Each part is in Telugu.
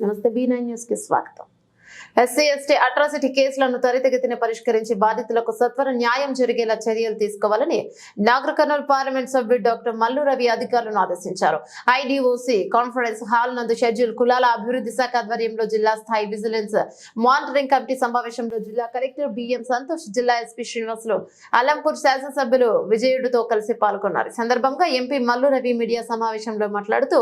నమస్తే బీ నైన్ న్యూస్ కి స్వాగతం SC ST atrocity కేసులను త్వరితగతిన పరిష్కరించి బాధితులకు సత్వర న్యాయం జరిగేలా చర్యలు తీసుకోవాలని నాగర్ కర్నూలు పార్లమెంట్ సభ్యుడు డాక్టర్ మల్లు రవి అధికారులను ఆదేశించారు. ఐడిఓసి కాన్ఫరెన్స్ హాల్ నందు షెడ్యూల్ కులాల అభివృద్ధి శాఖ ఆధ్వర్యంలో జిల్లా స్థాయి విజిలెన్స్ మానిటరింగ్ కమిటీ సమావేశంలో జిల్లా కలెక్టర్ బిఎం సంతోష్ జిల్లా ఎస్పీ శ్రీనివాసులు అలంపూర్ శాసనసభ్యులు విజయుడితో కలిసి పాల్గొన్నారు. సందర్భంగా ఎంపీ మల్లు రవి మీడియా సమావేశంలో మాట్లాడుతూ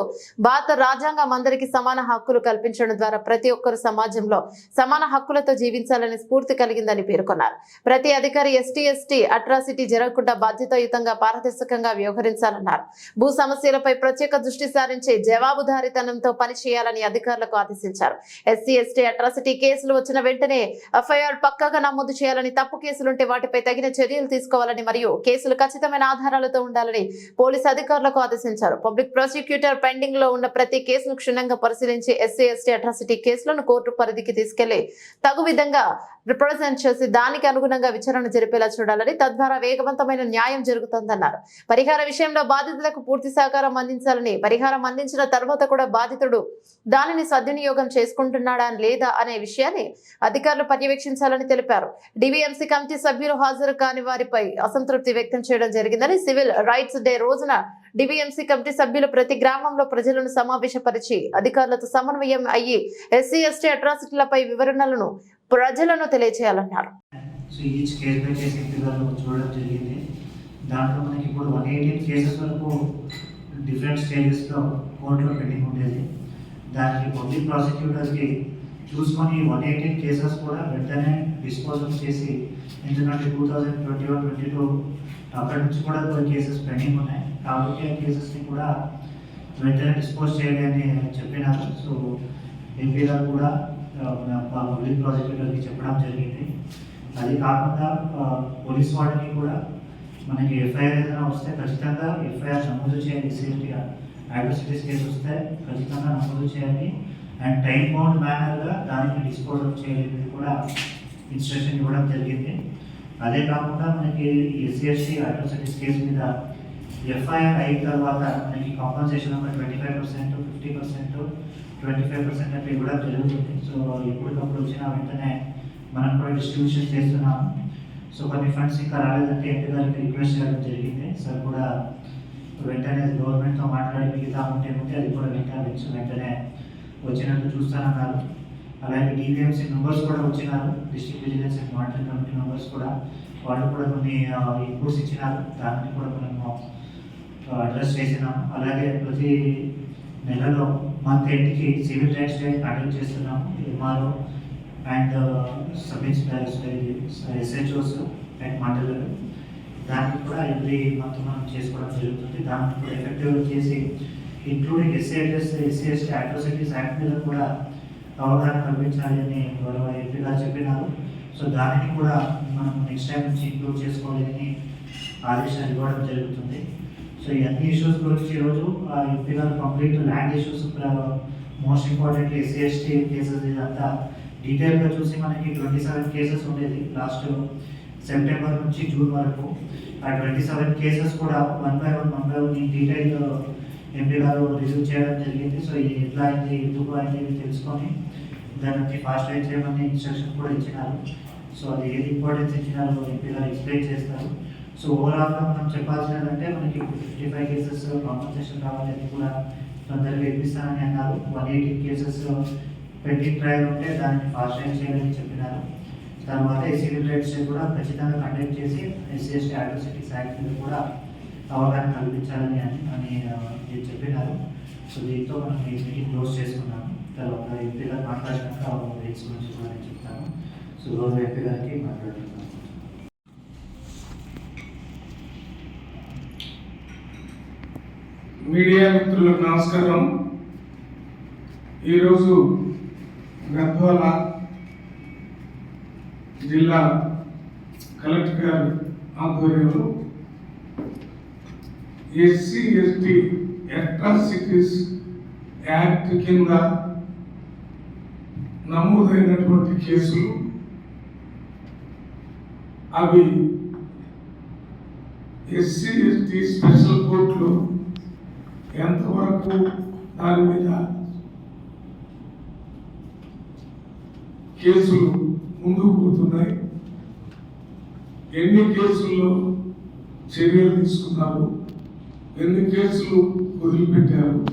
భారత రాజ్యాంగం అందరికీ సమాన హక్కులు కల్పించడం ద్వారా ప్రతి ఒక్కరు సమాజంలో సమాన హక్కులతో జీవించాలని స్ఫూర్తి కలిగిందని పేర్కొన్నారు. ప్రతి అధికారి ఎస్టీ ఎస్టీ అట్రాసిటీ జరగకుండా బాధ్యతాయుతంగా పారదర్శకంగా వ్యవహరించాలన్నారు. భూ సమస్యలపై ప్రత్యేక దృష్టి సారించి జవాబుదారితనంతో పనిచేయాలని అధికారులకు ఆదేశించారు. ఎస్సీ ఎస్టీ అట్రాసిటీ కేసులు వచ్చిన వెంటనే ఎఫ్ఐఆర్ పక్కాగా నమోదు చేయాలని తప్పు కేసులుంటే వాటిపై తగిన చర్యలు తీసుకోవాలని మరియు కేసులు ఖచ్చితమైన ఆధారాలతో ఉండాలని పోలీసు అధికారులకు ఆదేశించారు. పబ్లిక్ ప్రాసిక్యూటర్ పెండింగ్లో ఉన్న ప్రతి కేసును క్షుణ్ణంగా పరిశీలించి ఎస్సీ ఎస్టీ అట్రాసిటీ కేసులను కోర్టు పరిధికి తీసుకెళ్ళి తగు విధంగా రిప్రజెంట్ చేసి దానికి అనుగుణంగా విచారణ జరిపేలా చూడాలని తద్వారా వేగవంతమైన న్యాయం జరుగుతుందన్నారు. పరిహార విషయంలో బాధితులకు పూర్తి సహకారం అందించాలని పరిహారం అందించిన తర్వాత కూడా బాధితుడు దానిని సద్వినియోగం చేసుకుంటున్నాడా లేదా అనే విషయాన్ని అధికారులు పర్యవేక్షించాలని తెలిపారు. డివిఎంసీ కమిటీ సభ్యులు హాజరు కాని వారిపై అసంతృప్తి వ్యక్తం చేయడం జరిగిందని సివిల్ రైట్స్ డే రోజున డివిఎంసీ కమిటీ సభ్యులు ప్రతి గ్రామంలో ప్రజలను సమావేశపరిచి అధికారులతో సమన్వయం అయ్యి ఎస్సీ ఎస్టీ అట్రాసిటీలపై వివరణలను ప్రజలను తెలియజేయాలన్నారు so each case by case ఫిగర్లో చూడడం జరిగింది. దాంట్లో మనకి ఇప్పుడు వన్ ఎయిటీన్ కేసెస్ వరకు డిఫరెంట్ స్టేజెస్లో కోర్టులో పెండింగ్ ఉండేది. దానికి పబ్లిక్ ప్రాసిక్యూటర్కి చూసుకొని వన్ ఎయిటీన్ కేసెస్ కూడా వెంటనే డిస్పోజల్ చేసి ఎందుకంటే two thousand twenty one twenty two అక్కడి నుంచి కూడా కొన్ని కేసెస్ పెండింగ్ ఉన్నాయి. కాబట్టి కేసెస్ని కూడా వెంటనే డిస్పోజ్ చేయాలి అని చెప్పినారు. సో ఎంపీ గారు కూడా పబ్లిక్ ప్రాసిక్యూటర్కి చెప్పడం జరిగింది. అది కాకుండా పోలీస్ వాళ్ళకి కూడా మనకి ఎఫ్ఐఆర్ ఏదైనా వస్తే ఖచ్చితంగా ఎఫ్ఐఆర్ నమోదు చేయాలి సేఫ్టీగా అడ్వర్సిటీస్ కేసు వస్తే ఖచ్చితంగా నమోదు చేయాలి అండ్ టైం బౌండ్ మేనర్గా దానికి డిస్పోజ్ చేయాలి కూడా ఇన్స్ట్రక్షన్ ఇవ్వడం జరిగింది. అదే కాకుండా మనకి ఎస్సీ ఎస్టీ అడ్వర్సిటీస్ కేసు మీద ఎఫ్ఐఆర్ అయిన తర్వాత మనకి కాంపన్సేషన్ ఒక twenty five percent fifty percent twenty five percent అట్లా కూడా జరుగుతుంది. సో ఎప్పటికప్పుడు వచ్చిన వెంటనే మనం కూడా డిస్ట్రిబ్యూషన్ చేస్తున్నాము సో కొన్ని ఫండ్స్ ఇంకా రాలేదంటే ఎంపీ గారికి రిక్వెస్ట్ చేయడం జరిగింది. సార్ కూడా వెంటనే గవర్నమెంట్తో మాట్లాడి మిగతా ఉంటే ఉంటే అది కూడా వెంటనే వెంటనే వచ్చినట్టు చూస్తానన్నారు. అలాగే డివిఎంసీ మెంబర్స్ కూడా వచ్చినారు. District vigilance and monitoring committee members కూడా. వాళ్ళు కూడా కొన్ని ఇన్పుట్స్ ఇచ్చినారు. దాన్ని కూడా మనము అడ్రస్ చేసినాం అలాగే ప్రతి నెలలో మంత్ ఎండ్కి సివిల్ రైట్స్ డే అటెండ్ చేస్తున్నాము MRO and sub SHOs and మండలాలు దానికి కూడా ఎవ్రీ మంత్ మనం చేసుకోవడం జరుగుతుంది. దాన్ని కూడా ఎఫెక్టివ్ చేసి ఇంక్లూడింగ్ ఎస్సీఎస్ ఎస్సీ ఎస్టీ అట్రాసిటీస్ యాక్ట్ మీద కూడా అవగాహన కల్పించాలి అని గౌరవ ఎంపీ గారు చెప్పినారు. సో దానిని కూడా మనం నెక్స్ట్ టైం నుంచి ఇంక్లూడ్ చేసుకోవాలని ఆదేశాలు ఇవ్వడం జరుగుతుంది. సో ఈ అన్ని ఇష్యూస్ గురించి ఈరోజు ఆ complete land issues most important SC ST cases ఇదంతా డీటెయిల్గా చూసి మనకి ట్వంటీ సెవెన్ కేసెస్ ఉండేది లాస్ట్ సెప్టెంబర్ నుంచి జూన్ వరకు. ఆ ట్వంటీ సెవెన్ కేసెస్ కూడా one by one one by one ఈ డీటెయిల్ ఎంపీ గారు రివ్యూ చేయడం జరిగింది. సో ఇది ఎట్లా అయింది ఎందుకు అయింది తెలుసుకొని దాని నుంచి ఫాస్ట్ రైట్ చేయమని ఇన్స్ట్రక్షన్ కూడా ఇచ్చినారు. సో అది ఏది ఇంపార్టెన్స్ ఇచ్చినారో ఎంపీ గారు ఎక్స్ప్లెయిన్ చేస్తారు. సో ఓవరాల్గా మనం చెప్పాల్సినదంటే మనకి ఫిఫ్టీ ఫైవ్ కేసెస్ కాంపన్సేషన్ రావాలని కూడా తొందరగా ఇప్పిస్తానని అన్నారు. One eighty cases pending trial ఉంటే దాన్ని ఫాస్ట్ ట్రాక్ చేయాలని చెప్పినారు. తర్వాత ఈ సివిల్ రైట్స్ కూడా ఖచ్చితంగా కండక్ట్ చేసి ఎస్సీ ఎస్టీ అట్రాసిటీస్ యాక్ట్ మీద కూడా అవగాహన కల్పించాలని అని అని చెప్పినారు. సో దీంతో మనం ఈ మీటింగ్ క్లోజ్ చేసుకున్నాము. తర్వాత ఎంపీ గారు మాట్లాడినాక రైట్స్ గురించి కూడా నేను చెప్తాను. సో గౌరవ ఎంపీ గారికి మాట్లాడుతున్నాను. మీడియా మిత్రులకు నమస్కారం. ఈరోజు గద్వాల జిల్లా కలెక్టర్ గారి ఆధ్వర్యంలో ఎస్సీ ఎస్టీ అట్రాసిటీస్ యాక్ట్ కింద నమోదైనటువంటి కేసులు అవి ఎస్సీ ఎస్టీ స్పెషల్ కోర్టులో ఎంతవరకు దాని మీద కేసులు ముందుకు పోతున్నాయి? ఎన్ని కేసుల్లో చర్యలు తీసుకున్నారు? ఎన్ని కేసులు వదిలిపెట్టారు?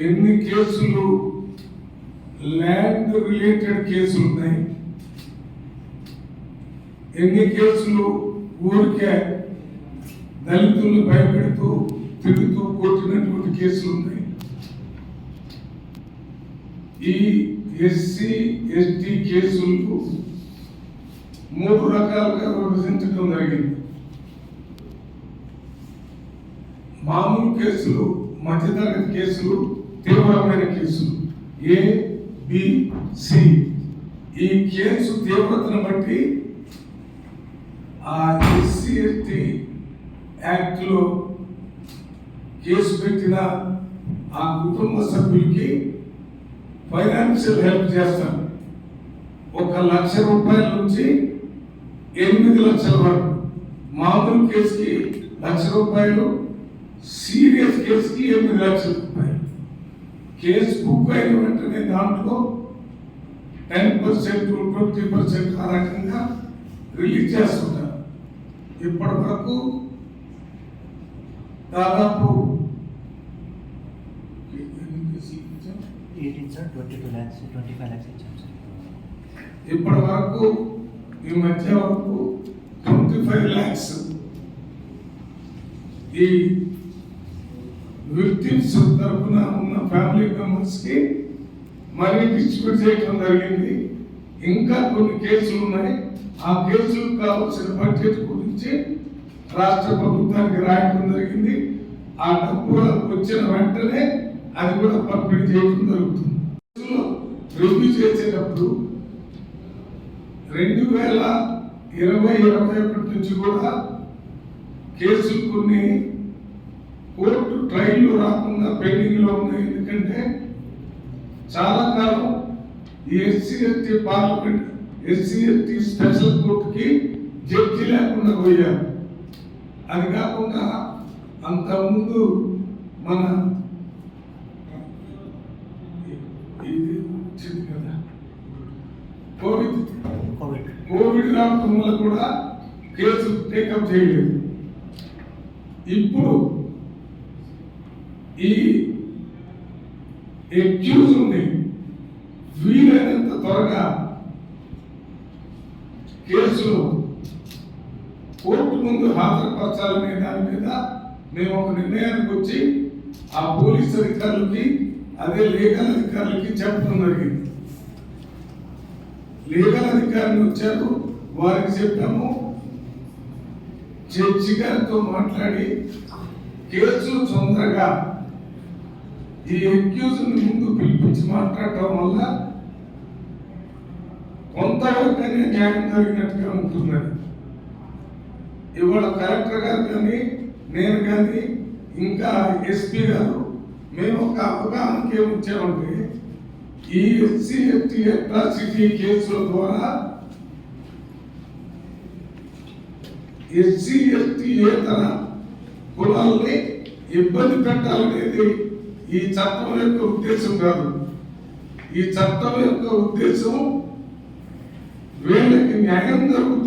ఎన్ని కేసులు ల్యాండ్ రిలేటెడ్ కేసులు ఉన్నాయి? ఎన్ని కేసులు ఊరికే దళితులను భయపెడుతూ తిరుగుతూ కొట్టినటువంటి కేసులు ఉన్నాయి. ఈ ఎస్సీ ఎస్టీ కేసులు మూడు రకాలుగా విభజించడం జరిగింది. మామూలు కేసులు మధ్యతరగతి కేసులు తీవ్రమైన కేసులు. ఏ బిసి ఈ కేసు తీవ్రతను బట్టి ఆ ఎస్సీ ఎస్టీ యాక్ట్లో కేసు పెట్టిన ఆ కుటుంబ సభ్యులకి ఫైనాన్షియల్ హెల్ప్ చేస్తాం. ఒక లక్ష రూపాయల నుంచి ఎనిమిది లక్షల వరకు. మామూలు కేసుకి లక్ష రూపాయలు సీరియస్ కేసుకి ఎనిమిది లక్షల రూపాయలు. కేసు బుక్ అయిన వెంటనే దాంట్లో టెన్ పర్సెంట్ ట్వంటీ పర్సెంట్ ఆ రకంగా రిలీజ్ చేస్తుంటారు. ఇప్పటి వరకు దాదాపు ఎన్ని కేసులు ఇచ్చాం? Eighteen sir twenty two lakhs twenty five lakhs ఇచ్చాం సార్ ఇప్పటి వరకు ఈ మధ్య వరకు ట్వంటీ ఫైవ్ ల్యాక్స్ ఈ విక్టిమ్స్ తరఫున ఉన్న ఫ్యామిలీ మెంబర్స్కి మనీ డిస్ట్రిబ్యూట్ చేయడం జరిగింది. ఇంకా కొన్ని కేసులు ఉన్నాయి. ఆ కేసులకు కావాల్సిన బడ్జెట్ గురించి రాష్ట్ర ప్రభుత్వానికి రాయడం జరిగింది. ఆ డబ్బు వచ్చిన వెంటనే అది కూడా పంపిణీ చేయడం జరుగుతుంది. రివ్యూ చేసేటప్పుడు రెండు వేల ఇరవై ఇరవై ఒకటి నుంచి కూడా కేసులు కొన్ని కోర్టు ట్రయల్ రాకుండా పెండింగ్లో ఉన్నాయి. ఎందుకంటే చాలా కాలం ఈ SC ST parliament SC ST special కోర్టుకి జడ్జి లేకుండా పోయారు. అది కాకుండా అంతకుముందు మన ఇది వచ్చింది కదా కోవిడ్ కోవిడ్ కోవిడ్ తుమ్మలు కూడా కేసు టేకప్ చేయలేదు. ఇప్పుడు ఈ ఎక్యూజ్ ఉంది. వీలైనంత త్వరగా కేసులు కోర్టు ముందు హాజరుపరచాలనే దాని మీద మేము ఒక నిర్ణయానికి వచ్చి ఆ పోలీస్ అధికారులకి అదే లీగల్ అధికారులకి చెప్పడం జరిగింది. లీగల్ అధికారులు వచ్చారు. వారికి చెప్పాము. చర్చి గారితో మాట్లాడి కేసు తొందరగా ఈ అక్యూజ్ ముందు పిలిపించి మాట్లాడటం వల్ల కొంతవరకనే న్యాయం జరిగినట్టుగా ఉంటున్నది. ఇవాళ కలెక్టర్ గారు కానీ నేను కానీ ఇంకా ఎస్పీ గారు మేము ఒక అవగాహనకి ఏమొచ్చామంటే ఈ ఎస్సీ ఎస్టీ అట్రాసిటీ కేసుల ద్వారా ఎస్సీ ఎస్టీ ఏతర కులాల్ని ఇబ్బంది పెట్టాలనేది ఈ చట్టం యొక్క ఉద్దేశం కాదు. ఈ చట్టం యొక్క ఉద్దేశం వీళ్ళకి న్యాయం జరుగుతుంది.